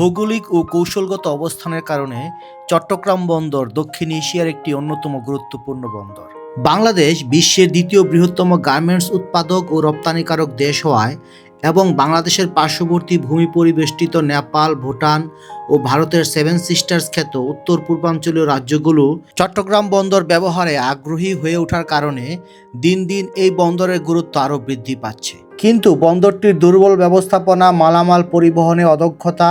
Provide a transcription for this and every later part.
ভৌগোলিক ও কৌশলগত অবস্থানের কারণে চট্টগ্রাম বন্দর দক্ষিণ এশিয়ার একটি অন্যতম গুরুত্বপূর্ণ বন্দর। বাংলাদেশ বিশ্বের দ্বিতীয় বৃহত্তম গার্মেন্টস উৎপাদক ও রপ্তানিকারক দেশ হওয়ায় এবং বাংলাদেশের পার্শ্ববর্তী ভূমি পরিবেষ্টিত নেপাল, ভুটান ও ভারতের সেভেন সিস্টার্স খ্যাত উত্তর পূর্বাঞ্চলীয় রাজ্যগুলো চট্টগ্রাম বন্দর ব্যবহারে আগ্রহী হয়ে ওঠার কারণে দিন দিন এই বন্দরের গুরুত্ব আরও বৃদ্ধি পাচ্ছে। কিন্তু বন্দরটির দুর্বল ব্যবস্থাপনা, মালামাল পরিবহনে অদক্ষতা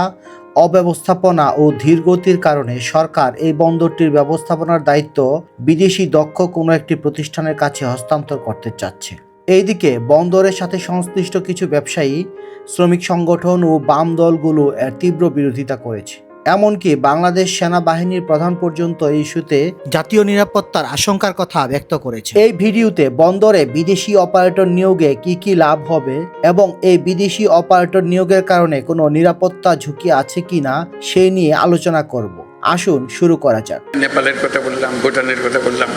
অব্যবস্থাপনা ও ধীরগতির কারণে সরকার এই বন্দরটির ব্যবস্থাপনার দায়িত্ব বিদেশি দক্ষ কোনো একটি প্রতিষ্ঠানের কাছে হস্তান্তর করতে চাচ্ছে। এইদিকে বন্দরের সাথে সংশ্লিষ্ট কিছু ব্যবসায়ী, শ্রমিক সংগঠন ও বাম দলগুলো এর তীব্র বিরোধিতা করেছে। এমনকি বাংলাদেশ সেনাবাহিনীর প্রধান পর্যন্ত এই ইস্যুতে জাতীয় নিরাপত্তার আশঙ্কার কথা ব্যক্ত করেছে। এই ভিডিওতে বন্দরে বিদেশি অপারেটর নিয়োগে কি কি লাভ হবে এবং এই বিদেশি অপারেটর নিয়োগের কারণে কোনো নিরাপত্তা ঝুঁকি আছে কিনা সেই নিয়ে আলোচনা করব। আসুন শুরু করা যাক। নেপালের কথা বললাম, ভুটানের কথা বললাম,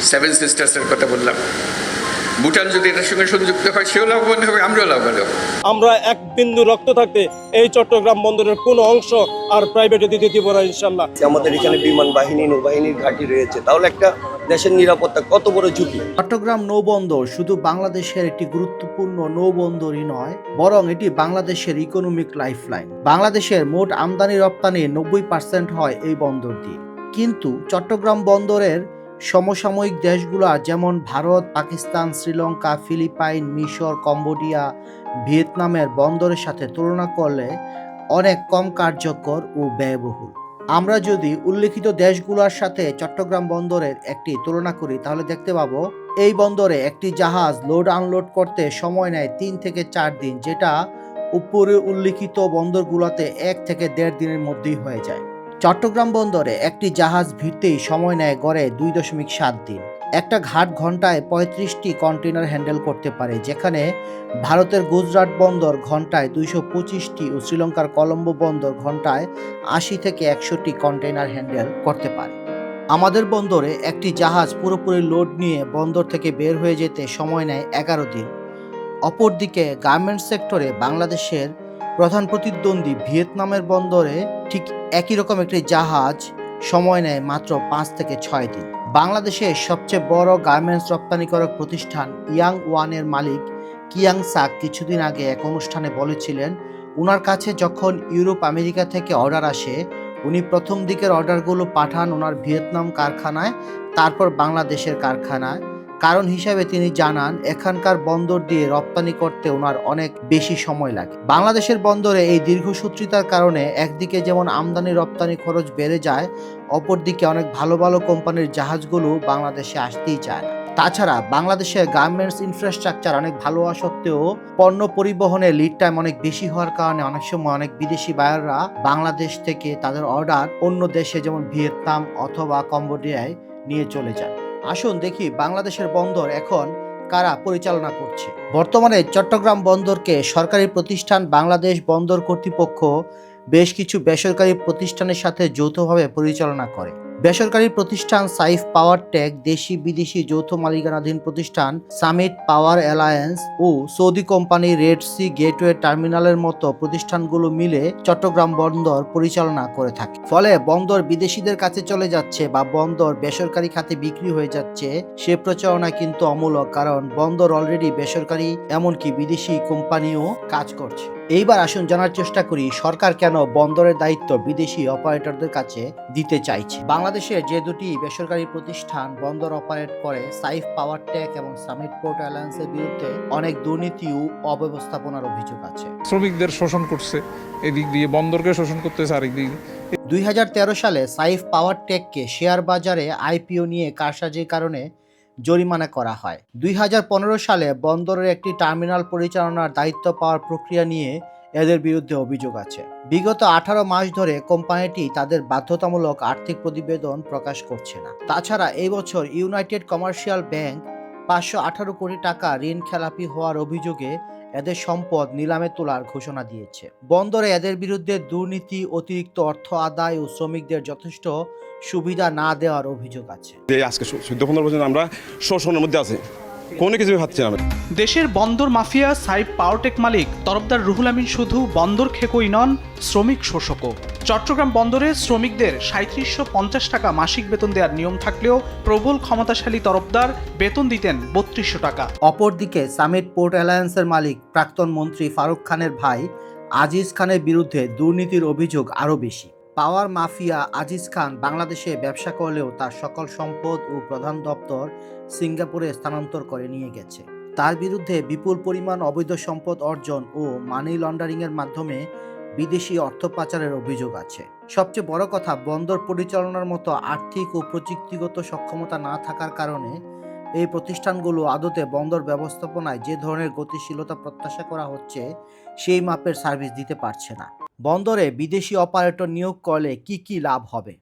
সেভেন সিস্টার্সের কথা বললাম। ভুটান যদি এটার সঙ্গে সংযুক্ত হয় সেও লাভবান হবে আমরাও লাভবান হব। আমরা এক বিন্দু রক্ত থাকতে এই চট্টগ্রাম বন্দরের কোনো অংশ আর প্রাইভেটে দিতে দিব না ইনশাল্লাহ আমাদের এখানে বিমান বাহিনী নৌবাহিনীর ঘাঁটি রয়েছে তাহলে একটা দেশের নিরাপত্তা কত বড় ঝুঁকি? চট্টগ্রাম নৌবন্দর শুধু বাংলাদেশের একটি গুরুত্বপূর্ণ নৌবন্দরই নয় বরং এটি বাংলাদেশের ইকোনমিক লাইফলাইন বাংলাদেশের মোট আমদানি রপ্তানি নব্বই পার্সেন্ট হয় এই বন্দর দিয়ে কিন্তু চট্টগ্রাম বন্দরের সমসাময়িক দেশগুলো, যেমন ভারত, পাকিস্তান, শ্রীলঙ্কা, ফিলিপাইন, মিশর, কম্বোডিয়া, ভিয়েতনামের বন্দরের সাথে তুলনা করলে অনেক কম কার্যকর ও ব্যয়বহুল। আমরা যদি উল্লেখিত দেশগুলোর সাথে চট্টগ্রাম বন্দরের একটি তুলনা করি, তাহলে দেখতে পাবো এই বন্দরে একটি জাহাজ লোড আনলোড করতে সময় নেয় তিন থেকে চার দিন, যেটা উপরে উল্লেখিত বন্দরগুলোতে এক থেকে দেড় দিনের মধ্যেই হয়ে যায়। চট্টগ্রাম বন্দরে একটি জাহাজ ভিড়তেই সময় নেয় গড়ে দুই দশমিক সাত দিন। একটা ঘাট ঘন্টায় পঁয়ত্রিশটি কন্টেনার হ্যান্ডেল করতে পারে, যেখানে ভারতের গুজরাট বন্দর ঘন্টায় দুইশো পঁচিশটি ও শ্রীলঙ্কার কলম্বো বন্দর ঘন্টায় আশি থেকে একশোটি কন্টেনার হ্যান্ডেল করতে পারে। আমাদের বন্দরে একটি জাহাজ পুরোপুরি লোড নিয়ে বন্দর থেকে বের হয়ে যেতে সময় নেয় এগারো দিন। অপরদিকে গার্মেন্টস সেক্টরে বাংলাদেশের প্রধান প্রতিদ্বন্দ্বী ভিয়েতনামের বন্দরে ঠিক একই রকম একটি জাহাজ সময় নেয় মাত্র পাঁচ থেকে ছয় দিন। বাংলাদেশের সবচেয়ে বড় গার্মেন্টস রপ্তানিকারক প্রতিষ্ঠান ইয়াং ওয়ানের মালিক কিয়াং সাক কিছুদিন আগে এক অনুষ্ঠানে বলেছিলেন ওনার কাছে যখন ইউরোপ, আমেরিকা থেকে অর্ডার আসে, উনি প্রথম দিকের অর্ডারগুলো পাঠান ওনার ভিয়েতনাম কারখানায়, তারপর বাংলাদেশের কারখানায়। কারণ হিসাবে তিনি জানান, এখানকার বন্দর দিয়ে রপ্তানি করতে ওনার অনেক বেশি সময় লাগে। বাংলাদেশের বন্দরে এই দীর্ঘসূত্রিতার কারণে একদিকে যেমন আমদানি রপ্তানি খরচ বেড়ে যায়, অপরদিকে অনেক ভালো ভালো কোম্পানির জাহাজগুলো বাংলাদেশে আসতেই চায় না। তাছাড়া বাংলাদেশের গার্মেন্টস ইনফ্রাস্ট্রাকচার অনেক ভালো হওয়া সত্ত্বেও পণ্য পরিবহনে লিড টাইম অনেক বেশি হওয়ার কারণে অনেক সময় অনেক বিদেশি বায়াররা বাংলাদেশ থেকে তাদের অর্ডার অন্য দেশে যেমন ভিয়েতনাম অথবা কম্বোডিয়ায় নিয়ে চলে যান আসুন দেখি বাংলাদেশের বন্দর এখন কারা পরিচালনা করছে। বর্তমানে চট্টগ্রাম বন্দরকে সরকারি প্রতিষ্ঠান বাংলাদেশ বন্দর কর্তৃপক্ষ বেশ কিছু বেসরকারি প্রতিষ্ঠানের সাথে যৌথভাবে পরিচালনা করে। বেসরকারি প্রতিষ্ঠান সাইফ পাওয়ার টেক দেশি বিদেশি যৌথ মালিকানাধীন প্রতিষ্ঠান সামিট পাওয়ার অ্যালায়েন্স ও Saudi company Red Sea gateway টার্মিনালের মতো প্রতিষ্ঠানগুলো মিলে চট্টগ্রাম বন্দর পরিচালনা করে থাকে। ফলে বন্দর বিদেশিদের কাছে চলে যাচ্ছে বা বন্দর বেসরকারি খাতে বিক্রি হয়ে যাচ্ছে, সে প্রচারণা কিন্তু অমূলক কারণ বন্দর অলরেডি বেসরকারি, এমনকি বিদেশি কোম্পানিও কাজ করছে। এইবার আসুন জানার চেষ্টা করি সরকার কেন বন্দরের দায়িত্ব বিদেশি অপারেটরদের কাছে দিতে চাইছে বাংলাদেশের যে দুটি বেসরকারি প্রতিষ্ঠান বন্দর অপারেট করে সাইফ পাওয়ার টেক এবং সামিট পোর্ট অ্যালায়েন্সের বিরুদ্ধে অনেক দুর্নীতি ও অব্যবস্থাপনার অভিযোগ আছে শ্রমিকদের শোষণ করছে এদিক দিয়ে বন্দরকে শোষণ করতেছে আরেক দিক। দুই সালে সাইফ পাওয়ার টেককে শেয়ার বাজারে আইপিও নিয়ে কারসাজির কারণে জরিমানা করা হয়। দুই হাজার পনেরো সালে বন্দরের একটি টার্মিনাল পরিচালনার দায়িত্ব পাওয়ার প্রক্রিয়া নিয়ে এদের বিরুদ্ধে অভিযোগ আছে। বিগত আঠারো মাস ধরে কোম্পানিটি তাদের বাধ্যতামূলক আর্থিক প্রতিবেদন প্রকাশ করছে না। তাছাড়া এই বছর ইউনাইটেড কমার্শিয়াল ব্যাংক পাঁচশো আঠারো কোটি টাকা ঋণ খেলাপি হওয়ার অভিযোগে এদের সম্পদ নিলামে তোলার ঘোষণা দিয়েছে। বন্দরে এদের বিরুদ্ধে দুর্নীতি অতিরিক্ত অর্থ আদায় ও শ্রমিকদের যথেষ্ট সুবিধা না দেওয়ার অভিযোগ আছে। আজকে চোদ্দ পনেরো বছর আমরা শোষণের মধ্যে আছি কোনো না দেশের বন্দর মাফিয়া সাইফ পাওয়ারটেক মালিক তরফদার রুহুল আমিন শুধু বন্দর খেকোই নন শ্রমিক শোষকও। চট্টগ্রাম বন্দরে শ্রমিকদের সাঁত্রিশশো পঞ্চাশ টাকা মাসিক বেতন দেওয়ার নিয়ম থাকলেও প্রবল ক্ষমতাশালী তরফদার বেতন দিতেন বত্রিশশো টাকা। অপরদিকে সামিট পোর্ট অ্যালায়েন্সের মালিক প্রাক্তন মন্ত্রী ফারুক খানের ভাই আজিজ খানের বিরুদ্ধে দুর্নীতির অভিযোগ আরও বেশি। পাওয়ার মাফিয়া আজিজ খান বাংলাদেশে ব্যবসা করলেও তার সকল সম্পদ ও প্রধান দপ্তর সিঙ্গাপুরে স্থানান্তর করে নিয়ে গেছে। তার বিরুদ্ধে বিপুল পরিমাণ অবৈধ সম্পদ অর্জন ও মানি লন্ডারিংয়ের মাধ্যমে বিদেশি অর্থ পাচারের অভিযোগ আছে। সবচেয়ে বড় কথা, বন্দর পরিচালনার মতো আর্থিক ও প্রযুক্তিগত সক্ষমতা না থাকার কারণে এই প্রতিষ্ঠানগুলো আদতে বন্দর ব্যবস্থাপনায় যে ধরনের গতিশীলতা প্রত্যাশা করা হচ্ছে, সেই মাপের সার্ভিস দিতে পারছে না। বন্দরে বিদেশি অপারেটর নিয়োগ করলে কি কি লাভ হবে?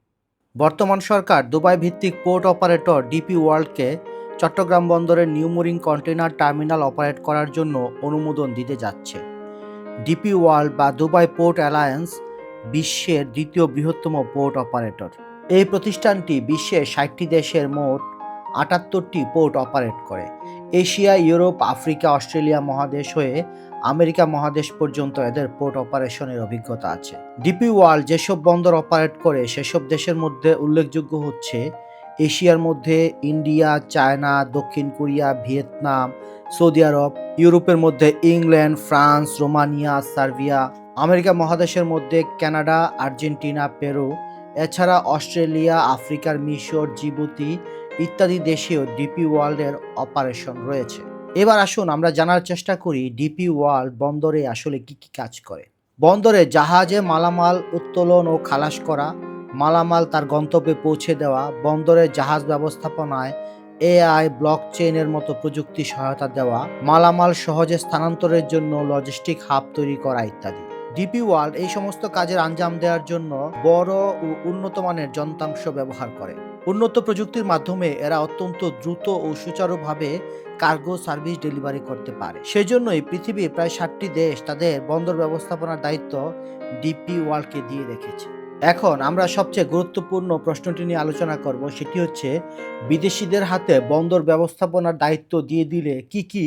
বর্তমান সরকার দুবাই ভিত্তিক পোর্ট অপারেটর ডিপি ওয়ার্ল্ডকে চট্টগ্রাম বন্দরের নিউমোরিং কন্টেনার টার্মিনাল অপারেট করার জন্য অনুমোদন দিতে যাচ্ছে। ডিপি ওয়ার্ল্ড বা দুবাই পোর্ট অ্যালায়েন্স বিশ্বের দ্বিতীয় বৃহত্তম পোর্ট অপারেটর। এই প্রতিষ্ঠানটি বিশ্বের ষাটটি দেশের মোট আটাত্তরটি পোর্ট অপারেট করে। এশিয়া, ইউরোপ, আফ্রিকা, অস্ট্রেলিয়া মহাদেশ হয়ে আমেরিকা মহাদেশ পর্যন্ত এদের পোর্ট অপারেশনের অভিজ্ঞতা আছে। ডিপি ওয়ার্ল্ড যেসব বন্দর অপারেট করে, সেসব দেশের মধ্যে উল্লেখযোগ্য হচ্ছে এশিয়ার মধ্যে ইন্ডিয়া, চায়না, দক্ষিণ কোরিয়া, ভিয়েতনাম, সৌদি আরব, ইউরোপের মধ্যে England, France, Romania, Serbia, America মহাদেশের মধ্যে কানাডা, আর্জেন্টিনা, পেরু, এছাড়া অস্ট্রেলিয়া, আফ্রিকার মিশর, জিবুতি ইত্যাদি দেশেও ডিপি ওয়ার্ল্ডের অপারেশন রয়েছে। এবার আসুন আমরা জানার চেষ্টা করি ডিপি ওয়ার্ল্ড বন্দরে আসলে কি কি কাজ করে। বন্দরে জাহাজে মালামাল উত্তোলন ও খালাস করা মালামাল তার গন্তব্যে পৌঁছে দেওয়া, বন্দরের জাহাজ ব্যবস্থাপনায় এআই ব্লক চেইনের মতো প্রযুক্তি সহায়তা দেওয়া, মালামাল সহজে স্থানান্তরের জন্য লজিস্টিক হাব তৈরি করা ইত্যাদি। ডিপি ওয়ার্ল্ড এই সমস্ত কাজের আঞ্জাম দেওয়ার জন্য বড় ও উন্নত মানের যন্ত্রাংশ ব্যবহার করে। উন্নত প্রযুক্তির মাধ্যমে এরা অত্যন্ত দ্রুত ও সুচারুভাবে কার্গো সার্ভিস ডেলিভারি করতে পারে। সেজন্যই পৃথিবীর প্রায় ষাটটি দেশ তাদের বন্দর ব্যবস্থাপনার দায়িত্ব ডিপি ওয়ার্ল্ডকে দিয়ে রেখেছে। এখন আমরা সবচেয়ে গুরুত্বপূর্ণ প্রশ্নটি নিয়ে আলোচনা করব, সেটি হচ্ছে বিদেশিদের হাতে বন্দর ব্যবস্থাপনার দায়িত্ব দিয়ে দিলে কি কি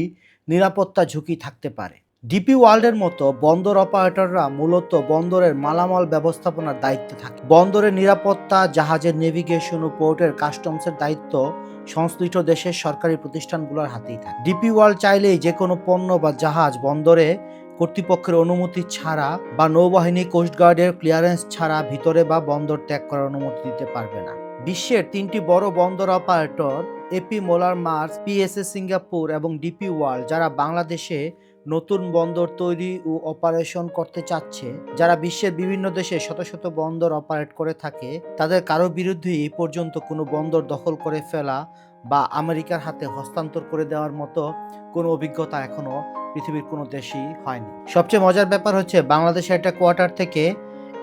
নিরাপত্তা ঝুঁকি থাকতে পারে? ডিপি ওয়ার্ল্ডের মতো বন্দর অপারেটররা মূলত বন্দরের মালামাল ব্যবস্থাপনার দায়িত্বে থাকে। বন্দরের নিরাপত্তা, জাহাজের নেভিগেশন ও পোর্টের কাস্টমসের দায়িত্ব সংশ্লিষ্ট দেশের সরকারি প্রতিষ্ঠানগুলোর হাতেই থাকে। ডিপি ওয়ার্ল্ড চাইলেই যে কোনো পণ্য বা জাহাজ বন্দরে কর্তৃপক্ষের অনুমতি ছাড়া বা নৌবাহিনী কোস্টগার্ডের ক্লিয়ারেন্স ছাড়া ভিতরে বা বন্দর ত্যাগ করার অনুমতি দিতে পারবে না। বিশ্বের তিনটি বড় বন্দর operator AP Moller Maersk PSA Singapore এবং ডিপি ওয়ার্ল্ড, যারা বাংলাদেশে নতুন বন্দর তৈরি ও অপারেশন করতে চাচ্ছে, যারা বিশ্বের বিভিন্ন দেশে শত শত বন্দর অপারেট করে থাকে, তাদের কারও বিরুদ্ধে এই পর্যন্ত কোনো বন্দর দখল করে ফেলা বা আমেরিকার হাতে হস্তান্তর করে দেওয়ার মতো কোনো অভিজ্ঞতা এখনও পৃথিবীর কোনো দেশেই হয়নি। সবচেয়ে মজার ব্যাপার হচ্ছে বাংলাদেশের একটা কোয়ার্টার থেকে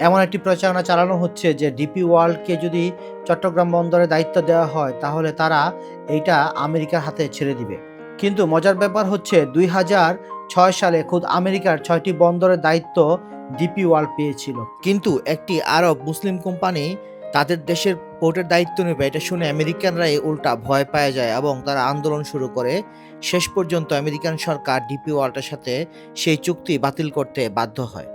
এমন একটি প্রচারণা চালানো হচ্ছে যে ডিপি ওয়ার্ল্ডকে যদি চট্টগ্রাম বন্দরে দায়িত্ব দেওয়া হয়, তাহলে তারা এইটা আমেরিকার হাতে ছেড়ে দিবে। কিন্তু মজার ব্যাপার হচ্ছে দুই হাজার ছয় সালে খুদ আমেরিকার ছয়টি বন্দরের দায়িত্ব ডিপি ওয়ার্ল্ড পেয়েছিল। কিন্তু একটি আরব মুসলিম কোম্পানি তাদের দেশের পোর্টের দায়িত্ব নেবে, এটা শুনে আমেরিকানরাই উল্টা ভয় পায় যায় এবং তারা আন্দোলন শুরু করে। শেষ পর্যন্ত আমেরিকান সরকার ডিপি ওয়ার্ল্ডের সাথে সেই চুক্তি বাতিল করতে বাধ্য হয়।